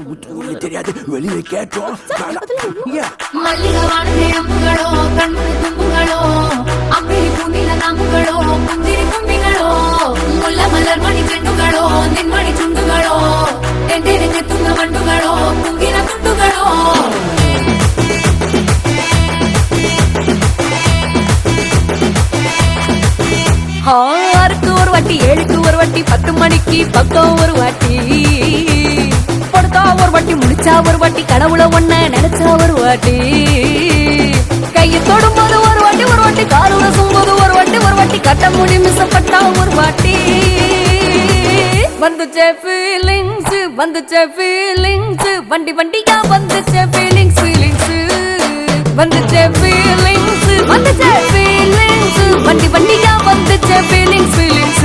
முத்துக்கு தெரியாது வெளியே கேட்டோம் மல்லிகை வானத்தை அம்புகளோ கண்மணி தும்புகளோ அம்பிரி பூனில நாம்புகளோ முந்திரி கும்பிகளோ முல்ல மலர் மணி நின்மணி வண்டுகளோ குங்கின துண்டுகளோ ஆறுக்கு ஒரு வாட்டி ஏழுக்கு ஒரு வாட்டி பத்து மணிக்கு பக்கம் ஒரு வாட்டி. வாட்டி முடிச்சா ஒரு வாட்டி கடவுள ஒண்ண நினைச்சா ஒரு வாட்டி. கையை தொடும்போது ஒரு வாட்டி ஒரு வாட்டி கார் உரசும் போது ஒரு வாட்டி ஒரு வாட்டி கட்ட முடி மிசப்பட்டா ஒரு வாட்டி. வந்துச்சே ஃபீலிங்ஸ் வந்துச்சே ஃபீலிங்ஸ் வண்டி வண்டியா வந்துச்சே ஃபீலிங்ஸ் ஃபீலிங்ஸ் வந்துச்சே ஃபீலிங்ஸ் வந்துச்சே ஃபீலிங்ஸ் வண்டி வண்டியா வந்துச்சே ஃபீலிங்ஸ் ஃபீலிங்ஸ்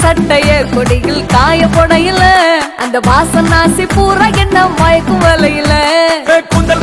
சட்டைய கொடியில் காய புடையில அந்த வாசனாசி பூரா என்ன மயக்கு வலையில. குந்தல்